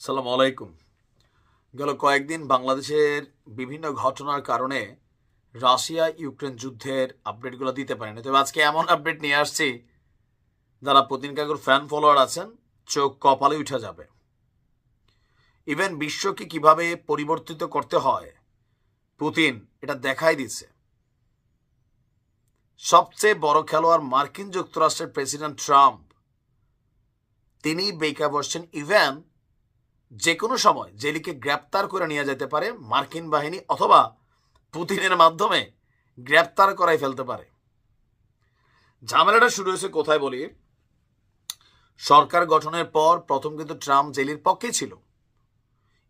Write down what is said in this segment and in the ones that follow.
সালাম আলাইকুম। গেল কয়েকদিন বাংলাদেশের বিভিন্ন ঘটনার কারণে রাশিয়া ইউক্রেন যুদ্ধের আপডেটগুলো দিতে পারেনি। তবে আজকে এমন আপডেট নিয়ে আসছি, যারা পুতিন কাকুর ফ্যান ফলোয়ার আছেন, চোখ কপালে উঠে যাবে। ইভেন বিশ্বকে কীভাবে পরিবর্তিত করতে হয়, পুতিন এটা দেখাই দিচ্ছে। সবচেয়ে বড় খেলোয়াড় মার্কিন যুক্তরাষ্ট্রের প্রেসিডেন্ট ট্রাম্প, তিনি বেকা বসছেন ইভেন যে কোনো সময় জেলিকে গ্রেপ্তার করে নিয়ে যেতে পারে মার্কিন বাহিনী অথবা পুতিনের মাধ্যমে গ্রেপ্তার করাই ফেলতে পারে। ঝামেলাটা শুরু হয়েছে কোথায় বলি? সরকার গঠনের পর প্রথম কিন্তু ট্রাম্প জেলির পক্ষে ছিল।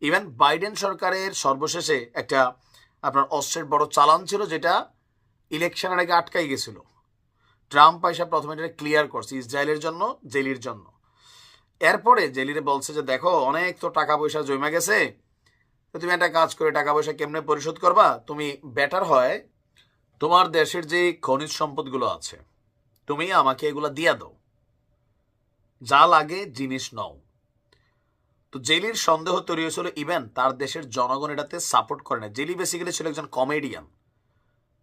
ইভেন বাইডেন সরকারের সর্বশেষে একটা আপনার অস্ত্রের বড় চালান ছিল যেটা ইলেকশনের আগে আটকাই গেছিল। ট্রাম্প পয়সা প্রথমে এটা ক্লিয়ার করছে, ইসরায়েলের জন্য, জেলির জন্য। এরপরে জেলিরে বলছে যে, দেখো, অনেক তো টাকা পয়সা জমে গেছে। তো তুমি একটা কাজ করে টাকা পয়সা কেমনে পরিশোধ করবা? তুমি বেটার হয় তোমার দেশের যে খনিজ সম্পদগুলো আছে, তুমি আমাকে এগুলো দিয়া দাও। যা লাগে জিনিস নাও। তো জেলির সন্দেহ তৈরি হয়েছিল ইভেন তার দেশের জনগণ এটাতে সাপোর্ট করে না জেলি বেসিক্যালি ছিল একজন কমেডিয়ান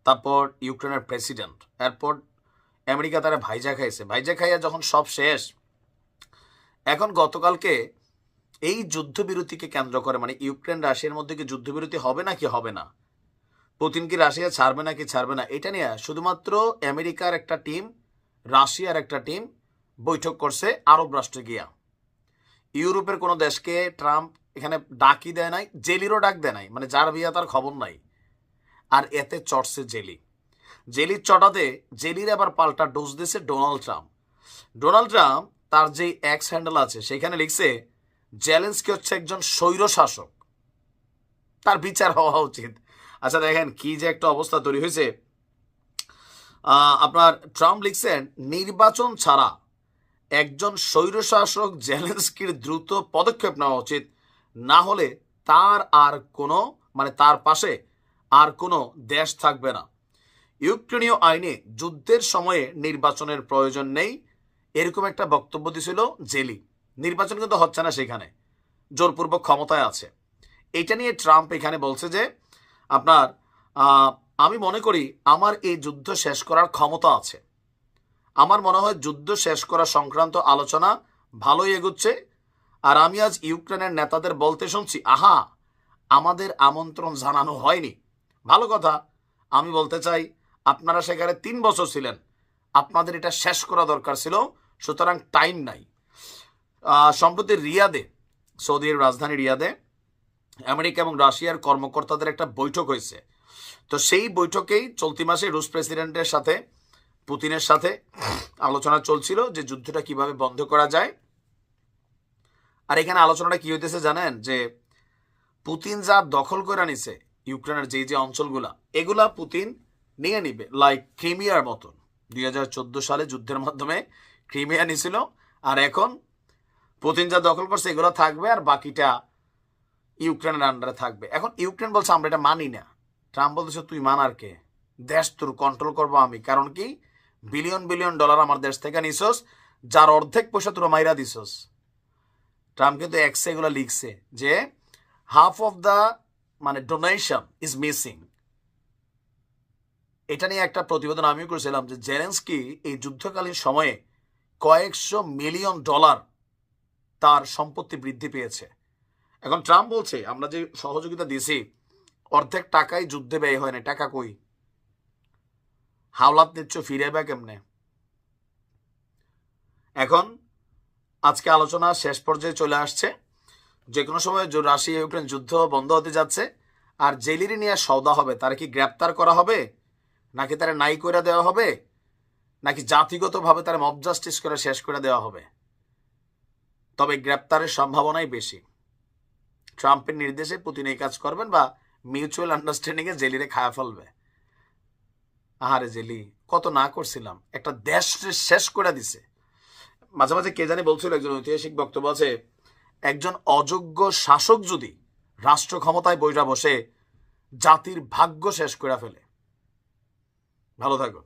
তারপর ইউক্রেনের প্রেসিডেন্ট এরপর আমেরিকা তারা ভাইজা খাইছে। ভাইজা খাইয়া যখন সব শেষ এখন গতকালকে এই যুদ্ধবিরতিকে কেন্দ্র করে মানে ইউক্রেন রাশিয়ার মধ্যে কি যুদ্ধবিরতি হবে না কি হবে না? পুতিন কি রাশিয়া ছাড়বে না কি ছাড়বে না? এটা নিয়ে শুধুমাত্র আমেরিকার একটা টিম, রাশিয়ার একটা টিম বৈঠক করছে আরব রাষ্ট্রে গিয়া। ইউরোপের কোনো দেশকে ট্রাম্প এখানে ডাকি দেয় নাই, জেলিরও ডাক দেয় নাই মানে যার বিয়া তার খবর নাই। আর এতে চটছে জেলি। জেলির চটাতে, জেলির আবার পাল্টা ডোজ দিছে ডোনাল্ড ট্রাম্প। ডোনাল্ড ট্রাম্প তার যে এক্স হ্যান্ডেল আছে, সেখানে লিখছে, জেলেন্সকি হচ্ছে একজন স্বৈর শাসক। তার বিচার হওয়া উচিত। আচ্ছা দেখেন কি যে একটা অবস্থা তৈরি হয়েছে। আপনার ট্রাম্প লিখছেন, নির্বাচন ছাড়া একজন স্বৈরশাসক জেলেন্সকির দ্রুত পদক্ষেপ নেওয়া উচিত। না হলে তার আর কোনো মানে তার পাশে আর কোনো দেশ থাকবে না। ইউক্রেনীয় আইনে যুদ্ধের সময়ে নির্বাচনের প্রয়োজন নেই। এরকম একটা বক্তব্য দিছিল জেলি। নির্বাচন কিন্তু হচ্ছে না সেখানে। জোরপূর্বক ক্ষমতায় আছে। এটা নিয়ে ট্রাম্প এখানে বলছে যে, আপনার আমি মনে করি আমার এই যুদ্ধ শেষ করার ক্ষমতা আছে। আমার মনে হয় যুদ্ধ শেষ করা সংক্রান্ত আলোচনা ভালোই এগুচ্ছে। আর আমি আজ ইউক্রেনের নেতাদের বলতে শুনছি, আহা, আমাদের আমন্ত্রণ জানানো হয়নি। ভালো কথা। আমি বলতে চাই, আপনারা সেখানে তিন বছর ছিলেন। আপনাদের এটা শেষ করা দরকার ছিল। সুতরাং টাইম নাই। সম্প্রতি রিয়াদে, সৌদির রাজধানী রিয়াদে, আমেরিকা এবং রাশিয়ার কর্মকর্তাদের একটা বৈঠক হয়েছে। তো সেই বৈঠকেই চলতি মাসে রুশ প্রেসিডেন্টের সাথে, পুতিনের সাথে আলোচনা চলছিল যে যুদ্ধটা কীভাবে বন্ধ করা যায়। আর এখানে আলোচনাটা কি হইতেছে জানেন? যে পুতিন যা দখল করে নিছে ইউক্রেনের যে যে অঞ্চলগুলা, এগুলা পুতিন নিয়ে নিবে লাইক ক্রিমিয়ার মতন। দুই হাজার চোদ্দ সালে যুদ্ধের মাধ্যমে ক্রিমিয়া নিছিল আর এখন পুতিন যা দখল করছে, এগুলো থাকবে আর বাকিটা ইউক্রেনের আন্ডারে থাকবে। এখন ইউক্রেন বলছে, আমরা এটা মানি না। ট্রাম্প বলতেছে, তুই মানার কে? দেশ তোর কন্ট্রোল করব আমি। কারণ কি? বিলিয়ন বিলিয়ন ডলার আমার দেশ থেকে নিছস, যার অর্ধেক পয়সা তোরা মাইরা দিছস। ট্রাম্প কিন্তু এক্সে এগুলো লিখছে যে হাফ অফ দ্য মানে ডোনেশন ইজ মিসিং এটা নিয়ে একটা প্রতিবেদন আমিও করেছিলাম যে জেলেন্সকি এই যুদ্ধকালীন সময়ে কয়েকশো মিলিয়ন ডলার তার সম্পত্তি বৃদ্ধি পেয়েছে। এখন ট্রাম্প বলছে, আমরা যে সহযোগিতা দিয়েছি, অর্ধেক টাকাই যুদ্ধে ব্যয় হয় না। টাকা কই? হাওলাত নিচ্ছ, ফিরে বা কেমনে? এখন আজকে আলোচনা শেষ পর্যায়ে চলে আসছে। যে কোনো সময় রাশিয়া ইউক্রেন যুদ্ধ বন্ধ হতে যাচ্ছে, আর জেলিরি নিয়ে সৌদা হবে। তারা কি গ্রেপ্তার করা হবে? নাকি তারা নাই করে দেওয়া হবে? নাকি জাতিগতভাবে তারা মব জাস্টিস করে শেষ করে দেওয়া হবে? তবে গ্রেপ্তারের সম্ভাবনাই বেশি। ট্রাম্পের নির্দেশে পুতিন এই কাজ করবেন বা মিউচুয়াল আন্ডারস্ট্যান্ডিংয়ে জেলিরে খায়া ফেলবে। আহারে জেলি, কত না করছিলাম। একটা দেশ শেষ করে দিছে। মাঝে মাঝে কে জানি বলছিল, একজন ঐতিহাসিক বক্তব্য আছে, একজন অযোগ্য শাসক যদি রাষ্ট্র ক্ষমতায় বইটা বসে জাতির ভাগ্য শেষ করে ফেলে। ভালো থাকো।